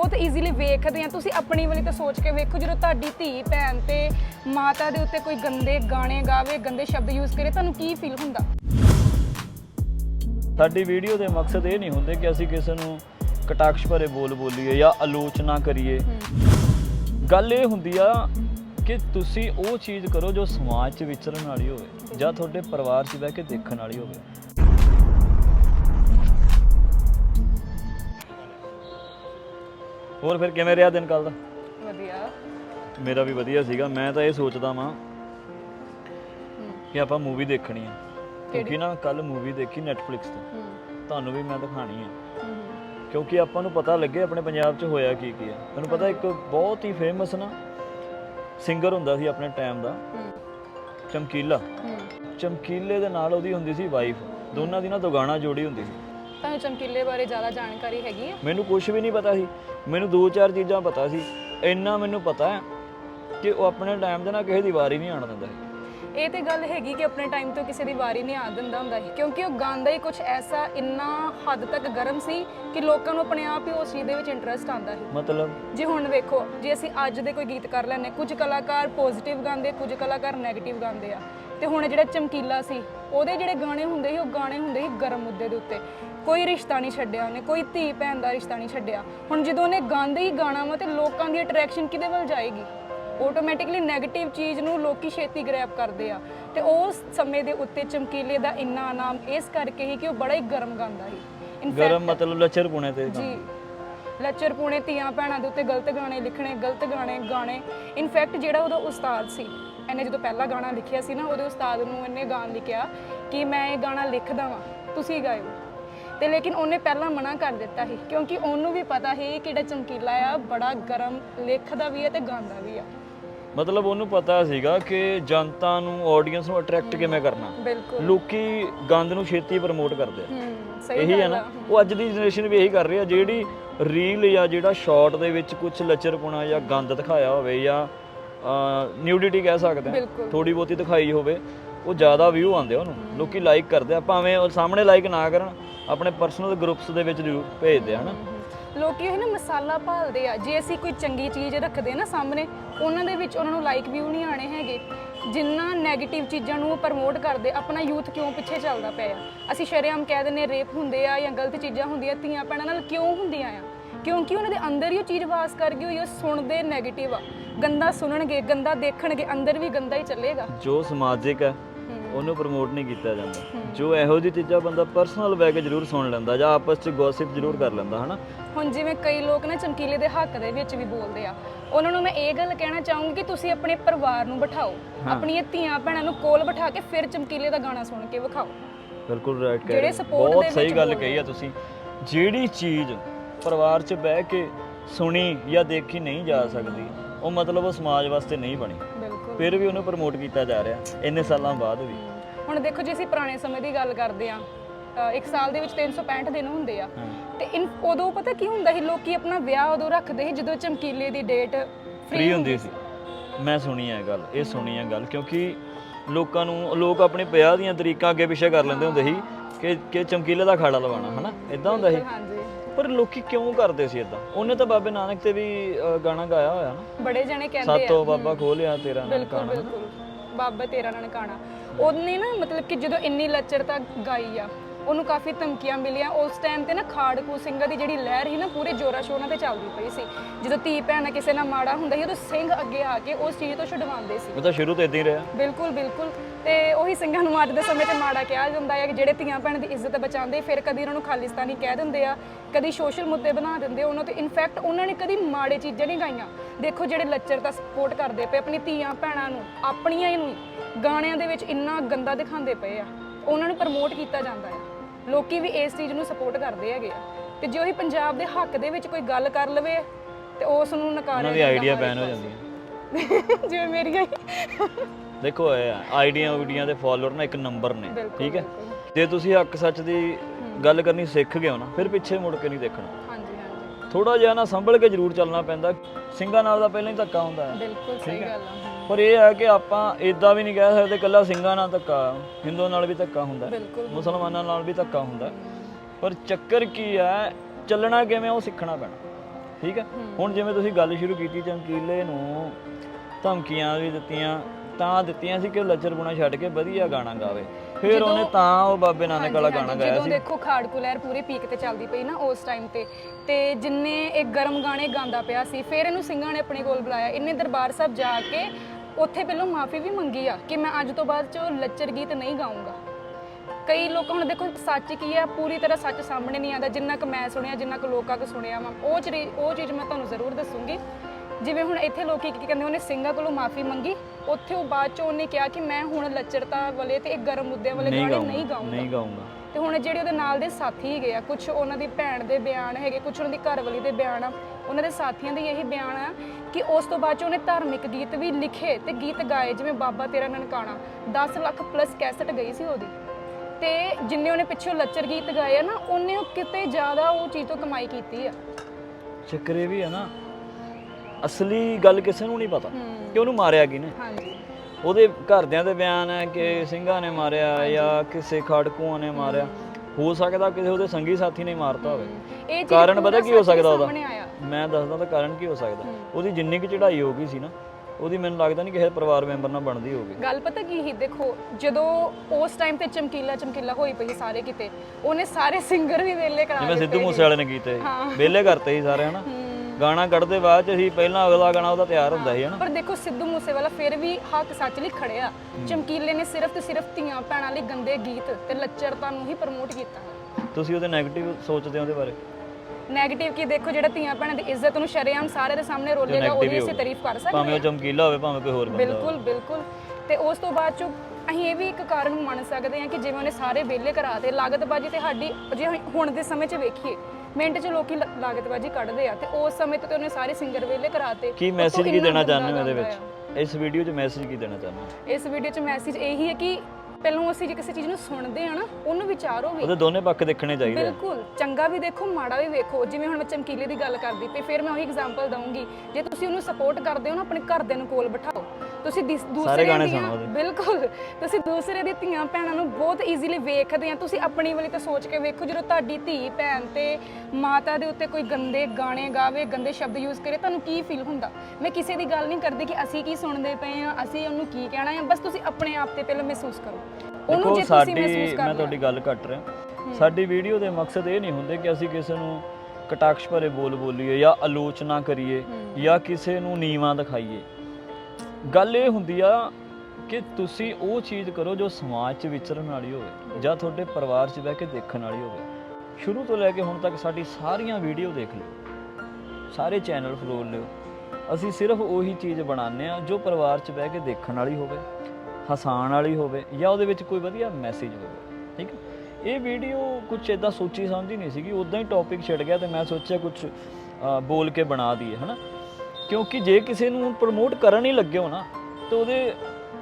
ਬਹੁਤ ਈਜ਼ੀਲੀ ਵੇਖਦੇ ਆ। ਤੁਸੀਂ ਆਪਣੀ ਵਾਲੀ ਤਾਂ ਸੋਚ ਕੇ ਵੇਖੋ ਜਦੋਂ ਤੁਹਾਡੀ ਧੀ ਭੈਣ ਤੇ ਮਾਤਾ ਦੇ ਉੱਤੇ ਕੋਈ ਗੰਦੇ ਗਾਣੇ ਗਾਵੇ ਗੰਦੇ ਸ਼ਬਦ ਯੂਜ਼ ਕਰੇ ਤੁਹਾਨੂੰ ਕੀ ਫੀਲ ਹੁੰਦਾ? ਸਾਡੀ ਵੀਡੀਓ ਦੇ ਮਕਸਦ ਇਹ ਨਹੀਂ ਹੁੰਦੇ ਕਿ ਅਸੀਂ ਕਿਸੇ ਨੂੰ ਕਟਾਕਸ਼ ਭਰੇ ਬੋਲ ਬੋਲੀਏ ਜਾਂ ਆਲੋਚਨਾ ਕਰੀਏ। ਗੱਲ ਇਹ ਹੁੰਦੀ ਆ ਕਿ ਤੁਸੀਂ ਉਹ ਚੀਜ਼ ਕਰੋ ਜੋ ਸਮਾਜ 'ਚ ਵਿਚਰਨ ਵਾਲੀ ਹੋਵੇ ਜਾਂ ਤੁਹਾਡੇ ਪਰਿਵਾਰ 'ਚ ਬਹਿ ਕੇ ਦੇਖਣ ਵਾਲੀ ਹੋਵੇ। ਹੋਰ ਫਿਰ ਕਿਵੇਂ ਰਿਹਾ ਦਿਨ ਕੱਲ ਦਾ? ਵਧੀਆ। ਮੇਰਾ ਵੀ ਵਧੀਆ ਸੀਗਾ ਮੈਂ ਤਾਂ ਇਹ ਸੋਚਦਾ ਵਾਂ ਕਿ ਆਪਾਂ ਮੂਵੀ ਦੇਖਣੀ ਆ। ਕਿਉਂਕਿ ਨਾ ਕੱਲ ਮੂਵੀ ਦੇਖੀ Netflix ਤੇ। ਤੁਹਾਨੂੰ ਵੀ ਮੈਂ ਦਿਖਾਣੀ ਆ। ਕਿਉਂਕਿ ਆਪਾਂ ਨੂੰ ਪਤਾ ਲੱਗੇ ਆਪਣੇ ਪੰਜਾਬ 'ਚ ਹੋਇਆ ਕੀ ਕੀ ਹੈ ਤੁਹਾਨੂੰ ਪਤਾ ਇੱਕ ਬਹੁਤ ਹੀ ਫੇਮਸ ਨਾ ਸਿੰਗਰ ਹੁੰਦਾ ਸੀ ਆਪਣੇ ਟਾਈਮ ਦਾ। ਚਮਕੀਲਾ। ਚਮਕੀਲੇ ਦੇ ਨਾਲ ਉਹਦੀ ਹੁੰਦੀ ਸੀ ਵਾਈਫ ਦੋਨਾਂ ਦੀ ਨਾ ਦੁਗਾਣਾ ਜੋੜੀ ਹੁੰਦੀ ਸੀ। ਤੁਹਾਨੂੰ ਚਮਕੀਲੇ ਬਾਰੇ ਜ਼ਿਆਦਾ ਜਾਣਕਾਰੀ ਹੈਗੀ ਹੈ ਮੈਨੂੰ ਕੁਝ ਵੀ ਨਹੀਂ ਪਤਾ ਸੀ। ਮੈਨੂੰ ਦੋ ਚਾਰ ਚੀਜ਼ਾਂ ਪਤਾ ਸੀ। ਇੰਨਾ ਮੈਨੂੰ ਪਤਾ ਹੈ ਕਿ ਉਹ ਆਪਣੇ ਟਾਈਮ ਦੇ ਨਾਲ ਕਿਸੇ ਦੀ ਵਾਰੀ ਨਹੀਂ ਆਣ ਦਿੰਦਾ ਸੀ। ਇਹ ਤੇ ਗੱਲ ਹੈਗੀ ਕਿ ਆਪਣੇ ਟਾਈਮ ਤੋਂ ਕਿਸੇ ਦੀ ਵਾਰੀ ਨਹੀਂ ਆ ਦਿੰਦਾ ਹੁੰਦਾ ਸੀ। ਕਿਉਂਕਿ ਉਹ ਗਾਉਂਦਾ ਹੀ ਕੁਝ ਐਸਾ ਇੰਨਾ ਹੱਦ ਤੱਕ ਗਰਮ ਸੀ ਕਿ ਲੋਕਾਂ ਨੂੰ ਆਪਣੇ ਆਪ ਹੀ ਉਸ ਚੀਜ਼ ਦੇ ਵਿੱਚ ਇੰਟਰਸਟ ਆਉਂਦਾ ਸੀ। ਮਤਲਬ? ਜੇ ਹੁਣ ਵੇਖੋ ਜੇ ਅਸੀਂ ਅੱਜ ਦੇ ਕੋਈ ਗੀਤ ਕਰ ਲੈਨੇ ਕੁਝ ਕਲਾਕਾਰ ਪੋਜ਼ਿਟਿਵ ਗਾਉਂਦੇ ਕੁਝ ਕਲਾਕਾਰ 네ਗੇਟਿਵ ਗਾਉਂਦੇ ਆ। ਤੇ ਹੁਣ ਜਿਹੜਾ ਚਮਕੀਲਾ ਸੀ ਉਹਦੇ ਜਿਹੜੇ ਗਾਣੇ ਹੁੰਦੇ ਸੀ ਉਹ ਗਾਣੇ ਹੁੰਦੇ ਸੀ ਗਰਮ ਮੁੱਦੇ ਦੇ ਉੱਤੇ। ਕੋਈ ਰਿਸ਼ਤਾ ਨਹੀਂ ਛੱਡਿਆ ਉਹਨੇ ਕੋਈ ਧੀ ਭੈਣ ਦਾ ਰਿਸ਼ਤਾ ਨਹੀਂ ਛੱਡਿਆ। ਹੁਣ ਜਦੋਂ ਉਹਨੇ ਗਾਉਂਦੇ ਹੀ ਗਾਣਾ ਵਾ ਤੇ ਲੋਕਾਂ ਦੀ ਅਟਰੈਕਸ਼ਨ ਕਿਹਦੇ ਵੱਲ ਜਾਏਗੀ? ਆਟੋਮੈਟਿਕਲੀ 네ਗੇਟਿਵ ਚੀਜ਼ ਨੂੰ ਲੋਕੀ ਛੇਤੀ ਗ੍ਰੈਬ ਕਰਦੇ ਆ। ਤੇ ਉਸ ਸਮੇਂ ਦੇ ਉੱਤੇ ਚਮਕੀਲੇ ਦਾ ਇੰਨਾ ਨਾਮ ਇਸ ਕਰਕੇ ਹੀ ਕਿ ਉਹ ਬੜਾ ਹੀ ਗਰਮ ਗਾਉਂਦਾ ਸੀ। ਗਰਮ ਮਤਲਬ ਲੱਚਰ ਪੁਣੇ ਤੇ ਜੀ ਲੈਕਚਰ ਪੁਣੇ ਧੀਆਂ ਭੈਣਾਂ ਦੇ ਉੱਤੇ ਗਲਤ ਗਾਣੇ ਲਿਖਣੇ ਗਲਤ ਗਾਣੇ ਗਾਣੇ। ਇਨਫੈਕਟ ਜਿਹੜਾ ਉਹਦਾ ਉਸਤਾਦ ਸੀ ਇਹਨੇ ਜਦੋਂ ਪਹਿਲਾ ਗਾਣਾ ਲਿਖਿਆ ਸੀ ਨਾ ਉਹਦੇ ਉਸਤਾਦ ਨੂੰ ਇਹਨੇ ਗਾਣ ਲਿਖਿਆ ਕਿ ਮੈਂ ਇਹ ਗਾਣਾ ਲਿਖਦਾ ਵਾਂ ਤੁਸੀਂ ਗਾਇਓ। ਤੇ ਲੇਕਿਨ ਉਹਨੇ ਪਹਿਲਾਂ ਮਨਾ ਕਰ ਦਿੱਤਾ ਸੀ ਕਿਉਂਕਿ ਉਹਨੂੰ ਵੀ ਪਤਾ ਸੀ ਕਿ ਜਿਹੜਾ ਚਮਕੀਲਾ ਆ ਬੜਾ ਗਰਮ ਲਿਖਦਾ ਵੀ ਹੈ ਤੇ ਗਾਉਂਦਾ ਵੀ ਆ। ਮਤਲਬ ਉਹਨੂੰ ਪਤਾ ਸੀਗਾ ਕਿ ਜਨਤਾ ਨੂੰ ਆਡੀਅנס ਨੂੰ ਅਟਰੈਕਟ ਕਿਵੇਂ ਕਰਨਾ। ਲੋਕੀ ਗੰਦ ਨੂੰ ਛੇਤੀ ਪ੍ਰਮੋਟ ਕਰਦੇ ਆ। ਇਹੀ ਹੈ ਨਾ ਉਹ ਅੱਜ ਦੀ ਜਨਰੇਸ਼ਨ ਵੀ ਇਹੀ ਕਰ ਰਹੀ ਆ ਜਿਹੜੀ ਰੀਲ ਜਾਂ ਜਿਹੜਾ ਸ਼ਾਰਟ ਦੇ ਵਿੱਚ ਕੁਝ ਲਚਰਪੁਣਾ ਜਾਂ ਗੰਦ ਦਿਖਾਇਆ ਹੋਵੇ ਜਾਂ ਨਿਊਡਿਟੀ ਕਹਿ ਸਕਦੇ ਆ ਬਿਲਕੁਲ। ਥੋੜੀ ਬਹੁਤੀ ਦਿਖਾਈ ਹੋਵੇ ਉਹ ਜ਼ਿਆਦਾ ਵਿਊ ਆਉਂਦੇ ਆ ਉਹਨੂੰ। ਲੋਕੀ ਲਾਈਕ ਕਰਦੇ ਆ। ਭਾਵੇਂ ਉਹ ਸਾਹਮਣੇ ਲਾਈਕ ਨਾ ਕਰਨ ਆਪਣੇ ਪਰਸਨਲ ਗਰੁੱਪਸ ਦੇ ਵਿੱਚ ਜ਼ਰੂਰ ਭੇਜਦੇ ਆ ਹਨਾ। ਲੋਕੀ ਇਹ ਨਾ ਮਸਾਲਾ ਭਾਲਦੇ ਆ। ਜੇ ਅਸੀਂ ਕੋਈ ਚੰਗੀ ਚੀਜ਼ ਰੱਖਦੇ ਨਾ ਸਾਹਮਣੇ ਉਹਨਾਂ ਦੇ ਵਿੱਚ ਉਹਨਾਂ ਨੂੰ ਲਾਈਕ ਵਿਊ ਨਹੀਂ ਆਣੇ ਹੈਗੇ। ਜਿੰਨਾ 네ਗੇਟਿਵ ਚੀਜ਼ਾਂ ਨੂੰ ਪ੍ਰਮੋਟ ਕਰਦੇ ਆਪਣਾ ਯੂਥ ਕਿਉਂ ਪਿੱਛੇ ਚੱਲਦਾ ਪਿਆ? ਆ ਅਸੀਂ ਸ਼ਰੇਆਮ ਕਹਿ ਦਿੰਦੇ ਰੇਪ ਹੁੰਦੇ ਆ ਜਾਂ ਗਲਤ ਚੀਜ਼ਾਂ ਹੁੰਦੀਆਂ ਧੀਆਂ ਭੈਣਾਂ ਨਾਲ ਕਿਉਂ ਹੁੰਦੀਆਂ ਆ? ਕਿਉਂਕਿ ਉਹਨਾਂ ਦੇ ਅੰਦਰ ਹੀ ਉਹ ਚੀਜ਼ ਵਾਸ ਕਰ ਗਈ ਹੋਈ ਉਹ ਸੁਣਦੇ 네ਗੇਟਿਵ ਆ। ਗੰਦਾ ਸੁਣਨਗੇ ਗੰਦਾ ਦੇਖਣਗੇ ਅੰਦਰ ਵੀ ਗੰਦਾ ਹੀ ਚੱਲੇਗਾ। ਜੋ ਸਮਾਜਿਕ ਹੈ। ਉਹਨੂੰ ਪ੍ਰਮੋਟ ਨਹੀਂ ਕੀਤਾ ਜਾਂਦਾ। ਜੋ ਇਹੋ ਜਿਹੀ ਚੀਜ਼ਾਂ ਬੰਦਾ ਪਰਸਨਲ ਬੈ ਕੇ ਜ਼ਰੂਰ ਸੁਣ ਲੈਂਦਾ ਜਾਂ ਆਪਸ 'ਚ ਗੌਸਿਪ ਜ਼ਰੂਰ ਕਰ ਲੈਂਦਾ ਹਨਾ? ਹੁਣ ਜਿਵੇਂ ਕਈ ਲੋਕ ਨਾ ਚਮਕੀਲੇ ਦੇ ਹੱਕ ਦੇ ਵਿੱਚ ਵੀ ਬੋਲਦੇ ਆ। ਉਹਨਾਂ ਨੂੰ ਮੈਂ ਇਹ ਗੱਲ ਕਹਿਣਾ ਚਾਹੂੰਗੀ ਕਿ ਤੁਸੀਂ ਆਪਣੇ ਪਰਿਵਾਰ ਨੂੰ ਬਿਠਾਓ। ਆਪਣੀਆਂ ਧੀਆਂ ਭੈਣਾਂ ਨੂੰ ਕੋਲ ਬਿਠਾ ਕੇ ਫਿਰ ਚਮਕੀਲੇ ਦਾ ਗਾਣਾ ਸੁਣ ਕੇ ਵਿਖਾਓ। ਬਿਲਕੁਲ ਰਾਈਟ ਕਹਿ ਰਹੇ ਬਹੁਤ ਸਹੀ ਗੱਲ ਕਹੀ ਆ। ਤੁਸੀਂ। ਜਿਹੜੀ ਚੀਜ਼ ਪਰਿਵਾਰ 'ਚ ਬਹਿ ਕੇ ਸੁਣੀ ਜਾਂ ਦੇਖੀ ਨਹੀਂ ਜਾ ਸਕਦੀ ਉਹ ਮਤਲਬ ਉਹ ਸਮਾਜ ਵਾਸਤੇ ਨਹੀਂ ਬਣੀ। ਬਿਲਕੁਲ। ਫਿਰ ਵੀ ਉਹਨੂੰ ਪ੍ਰਮੋਟ ਕੀਤਾ ਜਾ ਰਿਹਾ ਇੰਨੇ ਸਾਲਾਂ ਬਾਅਦ ਵੀ। ਹੁਣ ਦੇਖੋ ਜੇ ਅਸੀਂ ਪੁਰਾਣੇ ਸਮੇਂ ਦੀ ਗੱਲ ਕਰਦੇ ਆ ਇੱਕ ਸਾਲ ਦੇ ਵਿੱਚ 365 ਦਿਨ ਹੁੰਦੇ ਆ। ਤੇ ਇਨ ਉਦੋਂ ਪਤਾ ਕੀ ਹੁੰਦਾ ਸੀ ਲੋਕੀ ਆਪਣਾ ਵਿਆਹ ਉਦੋਂ ਰੱਖਦੇ ਸੀ ਜਦੋਂ ਚਮਕੀਲੇ ਦੀ ਡੇਟ ਫ੍ਰੀ ਹੁੰਦੀ ਸੀ। ਮੈਂ ਸੁਣੀ ਹੈ ਗੱਲ ਇਹ ਸੁਣੀ ਹੈ ਗੱਲ ਕਿਉਂਕਿ ਲੋਕਾਂ ਨੂੰ ਲੋਕ ਆਪਣੇ ਵਿਆਹ ਦੀਆਂ ਤਰੀਕਾਂ ਅੱਗੇ ਪਿੱਛੇ ਕਰ ਲੈਂਦੇ ਹੁੰਦੇ ਸੀ ਕਿ ਕਿ ਚਮਕੀਲੇ ਦਾ ਖਾੜਾ ਲਵਾਉਣਾ ਹਨਾ? ਇਦਾਂ ਹੁੰਦਾ ਸੀ? ਹਾਂਜੀ ਪਰ ਲੋਕੀ ਕਿਉਂ ਕਰਦੇ ਸੀ ਇਦਾਂ ਉਹਨੇ ਤਾਂ ਬਾਬੇ ਨਾਨਕ ਤੇ ਵੀ ਅ, ਗਾਣਾ ਗਾਇਆ ਹੋਇਆ ਨਾ ਬੜੇ ਜਣੇ ਕਹਿੰਦੇ ਆ। ਸਾਤੋਂ ਬਾਬਾ ਖੋਲਿਆ ਤੇਰਾ ਬਿਲਕੁਲ ਬਿਲਕੁਲ। ਬਾਬਾ ਤੇਰਾ ਨਨਕਾਣਾ ਉਹਨੇ ਨਾ ਮਤਲਬ ਕਿ ਜਦੋਂ ਇੰਨੀ ਲੱਚਰਤਾ ਗਾਈ ਆ ਉਹਨੂੰ ਕਾਫੀ ਧਮਕੀਆਂ ਮਿਲੀਆਂ। ਉਸ ਟਾਈਮ ਤੇ ਨਾ ਖਾੜਕੂ ਸਿੰਘਾਂ ਦੀ ਜਿਹੜੀ ਲਹਿਰ ਸੀ ਨਾ ਪੂਰੇ ਜੋਰਾ ਸ਼ੋਰਾਂ ਤੇ ਚੱਲਦੀ ਪਈ ਸੀ। ਜਦੋਂ ਧੀ ਭੈਣ ਕਿਸੇ ਨਾਲ ਮਾੜਾ ਹੁੰਦਾ ਸੀ ਉਦੋਂ ਸਿੰਘ ਅੱਗੇ ਆ ਕੇ ਉਸ ਚੀਜ਼ ਤੋਂ ਛੁਡਵਾਉਂਦੇ ਸੀ। ਉਹ ਤਾਂ ਸ਼ੁਰੂ ਤੋਂ ਇਦਾਂ ਹੀ ਰਿਹਾ। ਬਿਲਕੁਲ ਬਿਲਕੁਲ। ਤੇ ਉਹੀ ਸਿੰਘਾਂ ਨੂੰ ਅੱਜ ਦੇ ਸਮੇਂ 'ਚ ਮਾੜਾ ਕਿਹਾ ਜਾਂਦਾ ਹੈ ਕਿ ਜਿਹੜੇ ਧੀਆਂ ਭੈਣ ਦੀ ਇੱਜ਼ਤ ਬਚਾਉਂਦੇ ਫਿਰ ਕਦੀ ਉਹਨਾਂ ਨੂੰ ਖਾਲਿਸਤਾਨੀ ਕਹਿ ਦਿੰਦੇ ਆ ਕਦੀ ਸੋਸ਼ਲ ਮੁੱਦੇ ਬਣਾ ਦਿੰਦੇ ਉਹਨਾਂ ਤੇ। ਇਨਫੈਕਟ ਉਹਨਾਂ ਨੇ ਕਦੀ ਮਾੜੇ ਚੀਜ਼ਾਂ ਨਹੀਂ ਗਾਈਆਂ। ਦੇਖੋ ਜਿਹੜੇ ਲੱਚਰਤਾ ਸਪੋਰਟ ਕਰਦੇ ਪਏ ਆਪਣੀ ਧੀਆਂ ਭੈਣਾਂ ਨੂੰ ਆਪਣੀਆਂ ਹੀ ਨੂੰ ਗਾਣਿਆਂ ਦੇ ਵਿੱਚ ਇੰਨਾ ਗੰਦਾ ਦਿਖਾਉਂਦੇ ਪਏ ਆ। ਉਹਨਾਂ ਨੂੰ ਪ੍ਰਮੋਟ ਕੀਤਾ ਜਾਂਦਾ ਹੈ। ਲੋਕੀ ਵੀ ਇਸ ਚੀਜ਼ ਨੂੰ ਸਪੋਰਟ ਕਰਦੇ ਹੈਗੇ ਆ। ਤੇ ਜੇ ਉਹੀ ਪੰਜਾਬ ਦੇ ਹੱਕ ਦੇ ਵਿੱਚ ਕੋਈ ਗੱਲ ਕਰ ਲਵੇ ਤੇ ਉਸ ਨੂੰ ਨਕਾਰਿਆ ਉਹਨਾਂ ਦੀ ਆਈਡੀਆ ਬੈਨ ਹੋ ਜਾਂਦੀ ਹੈ ਜਿਵੇਂ। ਮੇਰੀਆਂ ਹੀ। ਦੇਖੋ ਇਹ ਆਈਡੀਆ ਆਈਡੀਆ ਦੇ ਫਾਲੋਅਰ ਨਾ ਇੱਕ ਨੰਬਰ ਨੇ ਬਿਲਕੁਲ, ਠੀਕ ਹੈ? ਬਿਲਕੁਲ। ਜੇ ਤੁਸੀਂ ਹੱਕ ਸੱਚ ਦੀ ਗੱਲ ਕਰਨੀ ਸਿੱਖ ਗਏ ਹੋ ਨਾ ਫਿਰ ਪਿੱਛੇ ਮੁੜ ਕੇ ਨਹੀਂ ਦੇਖਣਾ। ਥੋੜਾ ਜਿਹਾ ਨਾ ਸੰਭਲ ਕੇ ਜ਼ਰੂਰ ਚੱਲਣਾ ਪੈਂਦਾ। ਸਿੰਘਾਂ ਨਾਲ ਤਾਂ ਪਹਿਲਾਂ ਹੀ ਧੱਕਾ ਹੁੰਦਾ ਹੈ। ਬਿਲਕੁਲ ਸਹੀ ਗੱਲ ਆ ਪਰ ਇਹ ਹੈ ਕਿ ਆਪਾਂ ਇਦਾਂ ਵੀ ਨਹੀਂ ਕਹਿ ਸਕਦੇ ਕੱਲਾ ਸਿੰਘਾਂ ਨਾਲ ਧੱਕਾ ਹਿੰਦੂਆਂ ਨਾਲ ਵੀ ਧੱਕਾ ਹੁੰਦਾ ਹੈ, ਬਿਲਕੁਲ। ਮੁਸਲਮਾਨਾਂ ਨਾਲ ਵੀ ਧੱਕਾ ਹੁੰਦਾ ਹੈ। ਪਰ ਚੱਕਰ ਕੀ ਹੈ ਚੱਲਣਾ ਕਿਵੇਂ ਉਹ ਸਿੱਖਣਾ ਪੈਣਾ। ਠੀਕ ਹੈ। ਹੁਣ ਜਿਵੇਂ ਤੁਸੀਂ ਗੱਲ ਸ਼ੁਰੂ ਕੀਤੀ ਚਮਕੀਲੇ ਨੂੰ ਧਮਕੀਆਂ ਵੀ ਦਿੱਤੀਆਂ ਤਾਂ ਦਿੱਤੀਆਂ ਸੀ ਕਿ ਉਹ ਲੱਚਰਪੁਣਾ ਛੱਡ ਕੇ ਵਧੀਆ ਗਾਣਾ ਗਾਵੇ। ਫਿਰ ਉਹਨੇ ਤਾਂ ਉਹ ਬਾਬੇ ਨਾਨਕ ਵਾਲਾ ਗਾਣਾ ਗਾਇਆ ਜਦੋਂ ਸੀ। ਦੇਖੋ ਖਾੜਕੂ ਲਹਿਰ ਪੂਰੇ ਪੀਕ ਤੇ ਚੱਲਦੀ ਪਈ ਨਾ ਉਸ ਟਾਈਮ ਤੇ ਤੇ ਜਿੰਨੇ ਇੱਕ ਗਰਮ ਗਾਣੇ ਗਾਉਂਦਾ ਪਿਆ ਸੀ ਫਿਰ ਇਹਨੂੰ ਸਿੰਘਾਂ ਨੇ ਆਪਣੇ ਕੋਲ ਬੁਲਾਇਆ। ਇਹਨੇ ਦਰਬਾਰ ਸਾਹਿਬ ਜਾ ਕੇ ਉੱਥੇ ਪਹਿਲਾਂ ਮਾਫੀ ਵੀ ਮੰਗੀ ਆ ਕਿ ਮੈਂ ਅੱਜ ਤੋਂ ਬਾਅਦ ਚ ਲੱਚਰ ਗੀਤ ਨਹੀਂ ਗਾਉਂਗਾ ਕਈ ਲੋਕ ਹੁਣ ਦੇਖੋ ਸੱਚ ਕੀ ਆ ਪੂਰੀ ਤਰ੍ਹਾਂ ਸੱਚ ਸਾਹਮਣੇ ਨਹੀਂ ਆਉਂਦਾ। ਜਿੰਨਾ ਕੁ ਮੈਂ ਸੁਣਿਆ ਜਿੰਨਾ ਕੁ ਲੋਕਾਂ ਕੋ ਸੁਣਿਆ ਵਾ ਉਹ ਚੀਜ਼ ਉਹ ਚੀਜ਼ ਮੈਂ ਤੁਹਾਨੂੰ ਜ਼ਰੂਰ ਦੱਸੂਗੀ। ਜਿਵੇਂ ਹੁਣ ਇੱਥੇ ਲੋਕੀ ਕੀ ਕਹਿੰਦੇ ਉਹਨੇ ਸਿੰਘਾਂ ਕੋਲੋਂ ਮਾਫੀ ਮੰਗੀ ਉੱਥੇ ਉਹ ਬਾਅਦ ਚ ਉਹਨੇ ਕਿਹਾ ਕਿ ਮੈਂ ਹੁਣ ਲੱਚਰਤਾ ਵਾਲੇ ਤੇ ਇੱਕ ਗਰਮ ਮੁੱਦਿਆਂ ਵਾਲੇ ਗਾਣੇ ਨਹੀਂ ਗਾਉਂਗਾ। ਨਹੀਂ ਗਾਉਂਗਾ। ਤੇ ਹੁਣ ਜਿਹੜੇ ਉਹਦੇ ਨਾਲ ਦੇ ਸਾਥੀ ਹੈਗੇ ਆ ਕੁਝ ਉਹਨਾਂ ਦੀ ਭੈਣ ਦੇ ਬਿਆਨ ਹੈਗੇ ਕੁਝ ਉਹਨਾਂ ਦੀ ਘਰਵਾਲੀ ਦੇ ਬਿਆਨ ਆ ਉਹਨਾਂ ਦੇ ਸਾਥੀਆਂ ਦੇ ਇਹੀ ਬਿਆਨ ਆ ਕਿ ਉਸ ਤੋਂ ਬਾਅਦ ਚ ਉਹਨੇ ਧਾਰਮਿਕ ਗੀਤ ਵੀ ਲਿਖੇ ਤੇ ਗੀਤ ਗਾਏ ਜਿਵੇਂ ਬਾਬਾ ਤੇਰਾ ਨਨਕਾਣਾ 10 ਲੱਖ ਪਲੱਸ ਕੈਸਟ ਗਈ ਸੀ ਉਹਦੀ। ਤੇ ਜਿੰਨੇ ਉਹਨੇ ਪਿੱਛੋਂ ਲੱਚਰ ਗੀਤ ਗਾਏ ਆ ਨਾ ਉਹਨੇ ਉਹ ਕਿਤੇ ਜ਼ਿਆਦਾ ਉਹ ਚੀਜ਼ ਤੋਂ ਕਮਾਈ ਕੀਤੀ ਆ। ਚੱਕਰ ਵੀ ਹੈ ਨਾ। ਅਸਲੀ ਗੱਲ ਕਿਸੇ ਨੂੰ ਨਹੀਂ ਪਤਾ ਕਿ ਉਹਨੂੰ ਮਾਰਿਆ ਕਿਨੇ ਹਾਂਜੀ। ਉਹਦੇ ਘਰਦਿਆਂ ਦੇ ਬਿਆਨ ਹੈ ਕਿ ਸਿੰਘਾਂ ਨੇ ਮਾਰਿਆ ਜਾਂ ਕਿਸੇ ਖਾੜਕੂਆਂ ਨੇ ਮਾਰਿਆ। ਹੋ ਸਕਦਾ ਕਿਸੇ ਉਹਦੇ ਸੰਗੀ ਸਾਥੀ ਨੇ ਮਾਰਤਾ ਹੋਵੇ। ਕਾਰਨ ਪਤਾ ਕੀ ਹੋ ਸਕਦਾ ਉਹਦਾ? ਮੈਂ ਦੱਸਦਾ ਤਾਂ ਕਾਰਨ ਕੀ ਹੋ ਸਕਦਾ। ਉਹਦੀ ਜਿੰਨੀ ਕੁ ਚੜ੍ਹਾਈ ਹੋ ਗਈ ਸੀ ਨਾ ਉਹਦੀ ਮੈਨੂੰ ਲੱਗਦਾ ਨਹੀਂ ਕਿਸੇ ਪਰਿਵਾਰ ਮੈਂਬਰ ਨਾਲ ਬਣਦੀ ਹੋਵੇ ਗੱਲ ਪਤਾ ਕੀ ਸੀ? ਦੇਖੋ ਜਦੋਂ ਉਸ ਟਾਈਮ ਤੇ ਚਮਕੀਲਾ ਚਮਕੀਲਾ ਹੋਈ ਪਈ ਸਾਰੇ ਕਿਤੇ ਉਹਨੇ ਸਾਰੇ ਸਿੰਗਰ ਵੀ ਵੇਲੇ ਕਰਾ ਜਿਵੇਂ ਸਿੱਧੂ ਮੂਸੇ ਵਾਲੇ ਨੇ ਕੀਤੇ। ਹਾਂ। ਵਿਹਲੇ ਕਰਤੇ ਸੀ ਸਾਰੇ ਹਨਾ? ਗਾਣਾ ਕੱਢਦੇ ਬਾਅਦ ਚ ਅਸੀਂ ਪਹਿਲਾਂ ਅਗਲਾ ਗਾਣਾ ਉਹਦਾ ਤਿਆਰ ਹੁੰਦਾ ਸੀ ਹਨਾ ਪਰ ਦੇਖੋ ਸਿੱਧੂ ਮੂਸੇਵਾਲਾ ਫਿਰ ਵੀ ਹੱਕ ਸੱਚ ਲਈ ਖੜਿਆ ਚਮਕੀਲੇ ਨੇ ਸਿਰਫ ਤੇ ਸਿਰਫ ਧੀਆਂ ਭੈਣਾਂ ਲਈ ਗੰਦੇ ਗੀਤ ਤੇ ਲੱਚਰਤਾ ਨੂੰ ਹੀ ਪ੍ਰਮੋਟ ਕੀਤਾ। ਤੁਸੀਂ ਉਹਦੇ 네ਗੇਟਿਵ ਸੋਚਦੇ ਹੋ ਉਹਦੇ ਬਾਰੇ? ਨੈਗੇਟਿਵ ਕੀ ਦੇਖੋ ਜਿਹੜਾ ਧੀਆਂ ਭੈਣਾਂ ਦੀ ਇੱਜ਼ਤ ਨੂੰ ਸ਼ਰੇਆਮ ਸਾਰੇ ਦੇ ਸਾਹਮਣੇ ਰੋਲੇਗਾ ਉਹਦੀ ਅਸੀਂ ਤਾਰੀਫ ਕਰ ਸਕਦੇ ਭਾਵੇਂ ਉਹ ਚਮਕੀਲਾ ਹੋਵੇ ਭਾਵੇਂ ਕੋਈ ਹੋਰ ਬੰਦਾ ਬਿਲਕੁਲ ਬਿਲਕੁਲ। ਤੇ ਉਸ ਤੋਂ ਬਾਅਦ ਚੋਂ ਅਸੀਂ ਇਹ ਵੀ ਇੱਕ ਕਾਰਨ ਮੰਨ ਸਕਦੇ ਹਾਂ ਕਿ ਜਿਵੇਂ ਉਹਨੇ ਸਾਰੇ ਵਿਹਲੇ ਕਰਾਤੇ ਲਾਗਤਬਾਜੀ ਤੇ ਸਾਡੀ ਜੇ ਹੁਣ ਦੇ ਸਮੇਂ 'ਚ ਵੇਖੀਏ ਮਿੰਟ 'ਚ ਲੋਕੀ ਲ- ਲਾਗਤਬਾਜੀ ਕੱਢਦੇ ਆ ਤੇ ਉਸ ਸਮੇਂ ਤੇ ਉਹਨੇ ਸਾਰੇ ਸਿੰਗਰ ਵਿਹਲੇ ਕਰਾਤੇ। ਕੀ ਮੈਸੇਜ ਕੀ ਇੰਨਾ ਦੇਣਾ ਗੰਦਾ ਚਾਹੁੰਦੇ ਹੋ ਇਹਦੇ ਗਾਉਂਦਾ ਵਿੱਚ? ਇਸ ਵੀਡੀਓ 'ਚ ਮੈਸੇਜ ਕੀ ਦੇਣਾ ਚਾਹੁੰਦੇ ਹੋ? ਇਸ ਵੀਡੀਓ 'ਚ ਮੈਸੇਜ ਇਹੀ ਹੈ ਕਿ ਪਹਿਲਾਂ ਅਸੀਂ ਜੇ ਕਿਸੇ ਚੀਜ਼ ਨੂੰ ਸੁਣਦੇ ਆ ਨਾ ਉਹਨੂੰ ਵਿਚਾਰੋ ਵੀ ਉਹਦੇ ਦੋਨੇ ਪੱਖ ਦੇਖਣੇ ਚਾਹੀਦੇ ਆ। ਬਿਲਕੁਲ। ਚੰਗਾ ਵੀ ਦੇਖੋ ਮਾੜਾ ਵੀ ਵੇਖੋ। ਜਿਵੇਂ ਹੁਣ ਮੈਂ ਚਮਕੀਲੇ ਦੀ ਗੱਲ ਕਰਦੀ ਪਈ ਫਿਰ ਮੈਂ ਉਹੀ ਐਗਜ਼ਾਮਪਲ ਦਊਂਗੀ। ਜੇ ਤੁਸੀਂ ਉਹਨੂੰ ਸਪੋਰਟ ਕਰਦੇ ਹੋ ਨਾ ਆਪਣੇ ਘਰਦਿਆਂ ਨੂੰ ਕੋਲ ਬਿਠਾਓ। ਤੁਸੀਂ ਦਿਸ- ਦੂਸਰੇ ਗਾਣੇ ਦੀਆਂ- ਸੁਣੋ ਉਹਦੇ। ਬਿਲਕੁਲ। ਤੁਸੀਂ ਦੂਸਰੇ ਦੀ ਧੀਆਂ ਭੈਣਾਂ ਨੂੰ ਬਹੁਤ ਈਜ਼ੀਲੀ ਵੇਖਦੇ ਆ। ਤੁਸੀਂ ਆਪਣੀ ਵਾਲੀ ਤਾਂ ਸੋਚ ਕੇ ਵੇਖੋ ਜਦੋਂ ਤੁਹਾਡੀ ਧੀ ਭੈਣ ਤੇ ਮਾਤਾ ਦੇ ਉੱਤੇ ਕੋਈ ਗੰਦੇ ਗਾਣੇ ਗਾਵੇ ਗੰਦੇ ਸ਼ਬਦ ਯੂਜ਼ ਕਰੇ ਤੁਹਾਨੂੰ ਕੀ ਫੀਲ ਹੁੰਦਾ? ਮੈਂ ਕਿਸੇ ਦੀ ਗੱਲ ਨਹੀਂ ਕਰਦੀ ਕਿ ਅਸੀਂ ਕੀ ਸੁਣਦੇ ਪਏ ਆ ਅਸੀਂ ਉਹਨੂੰ ਕੀ ਕਹਿਣਾ ਹੈ ਬਸ ਤੁਸੀਂ ਆਪਣੇ ਆਪ ਤੇ ਪਹਿਲਾਂ ਮਹਿਸੂਸ ਕਰੋ। ਉਹਨੂੰ ਦੇਖੋ ਜੇ ਤੁਸੀਂ ਸਾਡੀ ਮਹਿਸੂਸ ਕਰ ਮੈਂ ਤੁਹਾਡੀ ਗੱਲ ਕੱਟ ਰਿਹਾ। ਸਾਡੀ ਵੀਡੀਓ ਦੇ ਮਕਸਦ ਇਹ ਨਹੀਂ ਹੁੰਦੇ ਕਿ ਅਸੀਂ ਕਿਸੇ ਨੂੰ ਕਟਾਕਸ਼ ਭਰੇ ਬੋਲ ਬੋਲੀਏ ਜਾਂ ਆਲੋਚਨਾ ਕਰੀਏ ਜਾਂ ਕਿਸੇ ਨੂੰ ਨੀਵਾਂ ਦਿਖਾਈਏ। ਗੱਲ ਇਹ ਹੁੰਦੀ ਆ ਕਿ ਤੁਸੀਂ ਉਹ ਚੀਜ਼ ਕਰੋ ਜੋ ਸਮਾਜ 'ਚ ਵਿਚਰਨ ਵਾਲੀ ਹੋਵੇ ਜਾਂ ਤੁਹਾਡੇ ਪਰਿਵਾਰ 'ਚ ਬਹਿ ਕੇ ਦੇਖਣ ਵਾਲੀ ਹੋਵੇ। ਸ਼ੁਰੂ ਤੋਂ ਲੈ ਕੇ ਹੁਣ ਤੱਕ ਸਾਡੀ ਸਾਰੀਆਂ ਵੀਡੀਓ ਦੇਖ ਲਿਓ। ਸਾਰੇ ਚੈਨਲ ਫਲੋਰ ਲਿਓ। ਅਸੀਂ ਸਿਰਫ ਉਹੀ ਚੀਜ਼ ਬਣਾਉਂਦੇ ਆ ਜੋ ਪਰਿਵਾਰ 'ਚ ਬਹਿ ਕੇ ਦੇਖਣ ਵਾਲੀ ਹੋਵੇ, ਹਸਾਉਣ ਵਾਲੀ ਹੋਵੇ ਜਾਂ ਉਹਦੇ ਵਿੱਚ ਕੋਈ ਵਧੀਆ ਮੈਸੇਜ ਹੋਵੇ, ਠੀਕ ਹੈ? ਇਹ ਵੀਡੀਓ ਕੁਝ ਇਦਾਂ ਸੋਚੀ ਸਮਝੀ ਨਹੀਂ ਸੀਗੀ ਉਦਾਂ ਹੀ ਟੌਪਿਕ ਛਿੜ ਗਿਆ ਤੇ ਮੈਂ ਸੋਚਿਆ ਕੁਝ ਬੋਲ ਕੇ ਬਣਾ ਦਈਏ, ਹਨਾ? ਕਿਉਂਕਿ ਜੇ ਕਿਸੇ ਨੂੰ ਪ੍ਰਮੋਟ ਕਰਨ ਹੀ ਲੱਗੇ ਹੋ ਨਾ ਤੇ ਉਹਦੇ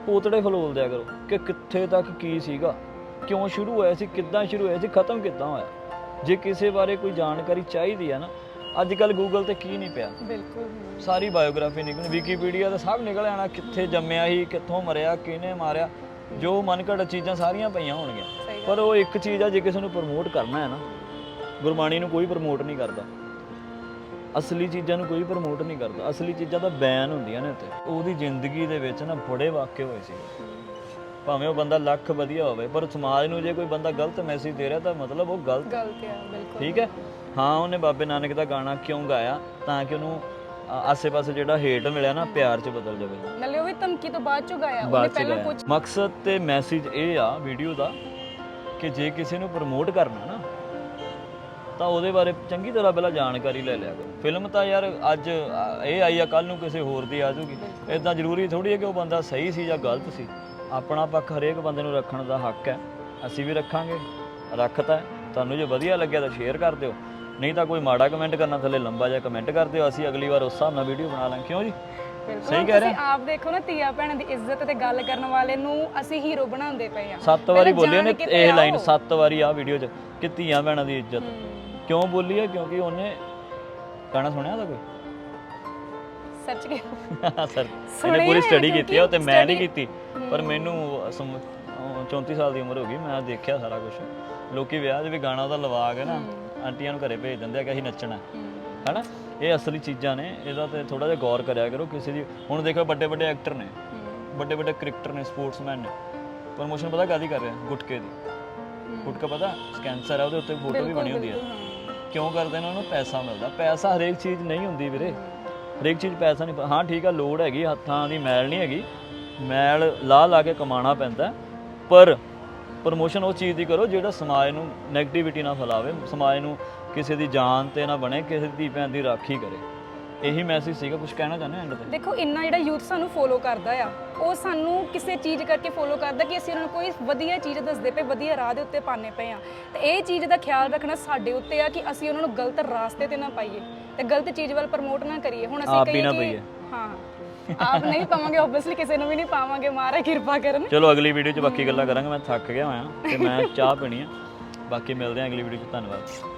ਪੋਤੜੇ ਖਲੋਲ ਦਿਆ ਕਰੋ ਕਿ ਕਿੱਥੇ ਤੱਕ ਕੀ ਸੀਗਾ ਕਿਉਂ ਸ਼ੁਰੂ ਹੋਇਆ ਸੀ ਕਿੱਦਾਂ ਸ਼ੁਰੂ ਹੋਇਆ ਸੀ ਖਤਮ ਕਿੱਦਾਂ ਹੋਇਆ। ਜੇ ਕਿਸੇ ਬਾਰੇ ਕੋਈ ਜਾਣਕਾਰੀ ਚਾਹੀਦੀ ਹੈ ਨਾ ਅੱਜ ਕੱਲ ਗੂਗਲ ਤੇ ਕੀ ਨਹੀਂ ਪਿਆ। ਬਿਲਕੁਲ ਸਾਰੀ ਬਾਇਓਗ੍ਰਾਫੀ ਨਿਕਲ ਵਿਕੀਪੀਡੀਆ ਤੇ ਸਭ ਨਿਕਲ ਆਣਾ ਕਿੱਥੇ ਜੰਮਿਆ ਸੀ ਕਿੱਥੋਂ ਮਰਿਆ ਕਿਹਨੇ ਮਾਰਿਆ ਜੋ ਮਨਘੜ ਚੀਜ਼ਾਂ ਸਾਰੀਆਂ ਪਈਆਂ ਹੋਣਗੀਆਂ। ਪਰ ਉਹ ਇੱਕ ਚੀਜ਼ ਆ ਜੇ ਕਿਸੇ ਨੂੰ ਪ੍ਰਮੋਟ ਕਰਨਾ ਹੈ ਨਾ ਗੁਰਬਾਣੀ ਨੂੰ ਕੋਈ ਪ੍ਰਮੋਟ ਨਹੀਂ ਕਰਦਾ। ਅਸਲੀ ਚੀਜ਼ਾਂ ਨੂੰ ਕੋਈ ਪ੍ਰਮੋਟ ਨਹੀਂ ਕਰਦਾ। ਅਸਲੀ ਚੀਜ਼ਾਂ ਤਾਂ ਬੈਨ ਹੁੰਦੀਆਂ ਨੇ ਉੱਤੇ ਉਹਦੀ ਜ਼ਿੰਦਗੀ ਦੇ ਵਿੱਚ ਨਾ ਬੜੇ ਵਾਕਿਆ ਹੋਏ ਸੀ। ਭਾਵੇਂ ਉਹ ਬੰਦਾ ਲੱਖ ਵਧੀਆ ਹੋਵੇ ਪਰ ਸਮਾਜ ਨੂੰ ਜੇ ਕੋਈ ਬੰਦਾ ਗਲਤ ਮੈਸੇਜ ਦੇ ਰਿਹਾ ਤਾਂ ਮਤਲਬ ਉਹ ਗਲਤ। ਗਲਤ ਆ ਬਿਲਕੁਲ। ਠੀਕ ਹੈ? ਹਾਂ ਉਹਨੇ ਬਾਬੇ ਨਾਨਕ ਦਾ ਗਾਣਾ ਕਿਉਂ ਗਾਇਆ? ਤਾਂ ਕਿ ਉਹਨੂੰ ਆਸੇ-ਪਾਸੇ ਜਿਹੜਾ ਹੇਟ ਮਿਲਿਆ ਨਾ ਪਿਆਰ 'ਚ ਬਦਲ ਜਾਵੇ। ਨਾਲੇ ਉਹ ਵੀ ਧਮਕੀ ਤੋਂ ਬਾਅਦ ਚੋਂ ਗਾਇਆ। ਉਹਨੇ ਪਹਿਲਾਂ ਕੁਝ ਮਕਸਦ ਤੇ ਮੈਸੇਜ ਇਹ ਆ ਵੀਡੀਓ ਦਾ ਕਿ ਜੇ ਕਿਸੇ ਨੂੰ ਪ੍ਰਮੋਟ ਕਰਨਾ ਨਾ ਤਾਂ ਉਹਦੇ ਬਾਰੇ ਚੰਗੀ ਤਰ੍ਹਾਂ ਪਹਿਲਾਂ ਜਾਣਕਾਰੀ ਲੈ ਲਿਆ ਕਰੋ। ਫਿਲਮ ਤਾਂ ਯਾਰ ਅੱਜ ਇਹ ਆਈ ਆ ਕੱਲ ਨੂੰ ਕਿਸੇ ਹੋਰ ਦੀ ਆ ਜਾਊਗੀ। ਇਦਾਂ ਜ਼ਰੂਰੀ ਥੋੜੀ ਹੈ ਕਿ ਉਹ ਬੰਦਾ ਸਹੀ ਸੀ ਜਾਂ ਗਲਤ ਸੀ। ਆਪਣਾ ਪੱਖ ਹਰੇਕ ਬੰਦੇ ਨੂੰ ਰੱਖਣ ਦਾ ਹੱਕ ਹੈ। ਅਸੀਂ ਵੀ ਰੱਖਾਂਗੇ। ਰੱਖਤਾ ਹੈ। ਤੁਹਾਨੂੰ ਜੇ ਵਧੀਆ ਲੱਗਿਆ ਤਾਂ ਸ਼ੇਅਰ ਕਰ ਦਿਓ। ਨਹੀਂ ਤਾਂ ਕੋਈ ਮਾੜਾ ਕਮੈਂਟ ਕਰਨਾ ਥੱਲੇ ਲੰਬਾ ਜਿਹਾ ਕਮੈਂਟ ਕਰ ਦਿਓ। ਅਸੀਂ ਅਗਲੀ ਵਾਰ ਉਸ ਹਿਸਾਬ ਨਾਲ ਵੀਡੀਓ ਬਣਾ ਲਾਂਗੇ। ਕਿਉਂ ਜੀ? ਸਹੀ ਕਹਿ ਤੁਸੀਂ ਆਪ ਦੇਖੋ ਨਾ ਧੀਆ ਭੈਣਾਂ ਦੀ ਇੱਜ਼ਤ ਤੇ ਗੱਲ ਕਰਨ ਵਾਲੇ ਨੂੰ ਅਸੀਂ ਹੀਰੋ ਬਣਾਉਂਦੇ ਪਏ ਆ ਸੱਤ ਵਾਰੀ ਪਹਿਲਾਂ ਬੋਲੀ ਉਹਨੇ ਜਾਣ ਕੇ ਇਹ ਲਾਈਨ। ਸੱਤ ਵਾਰੀ ਆ ਵੀਡੀਓ 'ਚ ਕਿ ਧੀਆਂ ਭੈਣਾਂ ਦੀ ਇੱਜ਼ਤ। ਕਿਉਂ ਬੋਲੀ ਹੈ ਕਿਉਂਕਿ ਉਹਨੇ ਗਾਣਾ ਸੁਣਿਆ ਉਹਦਾ ਕੋਈ? ਸੱਚ ਕੇ ਸਰ। ਇਹਨੇ ਪੂਰੀ ਹੈ ਸਟੱਡੀ ਕੀਤੀ ਆ ਉਹ ਤੇ ਮੈਂ ਨਹੀਂ ਕੀਤੀ। ਪਰ ਮੈਨੂੰ ਸਮ- ਅਹ 34 ਸਾਲ ਦੀ ਉਮਰ ਹੋ ਗਈ ਮੈਂ ਦੇਖਿਆ ਸਾਰਾ ਕੁਝ ਲੋਕੀ ਵਿਆਹ 'ਚ ਵੀ ਗਾਣਾ ਉਹਦਾ ਲਵਾ ਕੇ ਨਾ ਆਂਟੀਆਂ ਨੂੰ ਘਰੇ ਭੇਜ ਦਿੰਦੇ ਆ ਕਿ ਅਸੀਂ ਨੱਚਣਾ ਹੈਨਾ? ਇਹ ਅਸਲੀ ਚੀਜ਼ਾਂ ਨੇ ਇਹਦਾ ਤੇ ਥੋੜਾ ਜਿਹਾ ਗੌਰ ਕਰਿਆ ਕਰੋ ਕਿਸੇ ਦੀ ਹੁਣ ਦੇਖੋ ਵੱਡੇ ਵੱਡੇ ਐਕਟਰ ਨੇ ਵੱਡੇ ਵੱਡੇ ਕ੍ਰਿਕਟਰ ਨੇ ਸਪੋਰਟਸਮੈਨ ਨੇ। ਪ੍ਰਮੋਸ਼ਨ ਪਤਾ ਕਾਦੀ ਕਰ ਰਹੇ ਆ? ਗੁਟਕੇ ਦੀ। ਗੁਟਕਾ ਪਤਾ? ਕੈਂਸਰ ਹੈ ਉਹਦੇ ਉੱਤੇ ਫੋਟੋ ਵੀ ਬਣੀ ਹੁੰਦੀ ਹੈ। ਕਿਉਂ ਕਰਦੇ ਨੇ? ਨੂੰ ਪੈਸਾ ਮਿਲਦਾ। ਪੈਸਾ ਹਰੇਕ ਚੀਜ਼ ਨਹੀਂ ਹੁੰਦੀ ਵੀਰੇ। ਹਰੇਕ ਚੀਜ਼ ਪੈਸਾ ਨਹੀਂ, ਹਾਂ ਠੀਕ ਆ, ਲੋੜ ਹੈਗੀ, ਹੱਥਾਂ ਦੀ ਮੈਲ ਨਹੀਂ ਹੈਗੀ। ਮੈਲ ਲਾ ਲਾ ਕੇ ਕਮਾਉਣਾ ਪੈਂਦਾ ਪਰ ਪ੍ਰਮੋਸ਼ਨ ਉਹ ਚੀਜ਼ ਦੀ ਕਰੋ ਜਿਹੜਾ ਸਮਾਜ ਨੂੰ 네ਗੇਟਿਵਿਟੀ ਨਾ ਫੈਲਾਵੇ, ਸਮਾਜ ਨੂੰ ਕਿਸੇ ਦੀ ਜਾਨ ਤੇ ਨਾ ਬਣੇ, ਕਿਸੇ ਦੀ ਭੈਣ ਦੀ ਰਾਖੀ ਕਰੇ। ਇਹੀ ਮੈਸੇਜ ਸੀਗਾ ਕੁਝ ਕਹਿਣਾ ਚਾਹੁੰਦੇ ਐਂਡ ਤੇ? ਦੇਖੋ ਇੰਨਾ ਜਿਹੜਾ ਯੂਥ ਸਾਨੂੰ ਫੋਲੋ ਕਰਦਾ ਆ ਉਹ ਸਾਨੂੰ ਕਿਸੇ ਚੀਜ਼ ਕਰਕੇ ਫੋਲੋ ਕਰਦਾ ਕਿ ਅਸੀਂ ਉਹਨਾਂ ਨੂੰ ਕੋਈ ਵਧੀਆ ਚੀਜ਼ ਦੱਸਦੇ ਪਏ ਵਧੀਆ ਰਾਹ ਦੇ ਉੱਤੇ ਪਾਣੇ ਪਏ ਆ। ਤੇ ਇਹ ਚੀਜ਼ ਦਾ ਖਿਆਲ ਰੱਖਣਾ ਸਾਡੇ ਉੱਤੇ ਆ ਕਿ ਅਸੀਂ ਉਹਨਾਂ ਨੂੰ ਗਲਤ ਰਾਸਤੇ ਤੇ ਨਾ ਪਾਈਏ ਤੇ ਗਲਤ ਚੀਜ਼ ਵੱਲ ਪ੍ਰਮੋਟ ਨਾ ਕਰੀਏ। ਹੁਣ ਅਸੀਂ ਆਪ ਹੀ ਕਹੀਏ ਕਿ। ਹਾਂ ਆਪ ਨਹੀਂ ਪਾਵਾਂਗੇ ਆਬਵੀਅਸਲੀ ਕਿਸੇ ਨੂੰ ਵੀ ਨਹੀਂ ਪਾਵਾਂਗੇ। ਮਾਰੇ ਕਿਰਪਾ ਕਰਨ। ਚਲੋ ਅਗਲੀ ਵੀਡੀਓ 'ਚ ਬਾਕੀ ਗੱਲਾਂ ਕਰਾਂਗੇ ਮੈਂ ਥੱਕ ਗਿਆ ਹੋਇਆ ਤੇ ਮੈਂ ਚਾਹ ਪੀਣੀ ਆ। ਬਾਕੀ ਮਿਲਦੇ ਹਾਂ ਅਗਲੀ ਵੀਡੀਓ 'ਚ ਧੰਨਵਾਦ।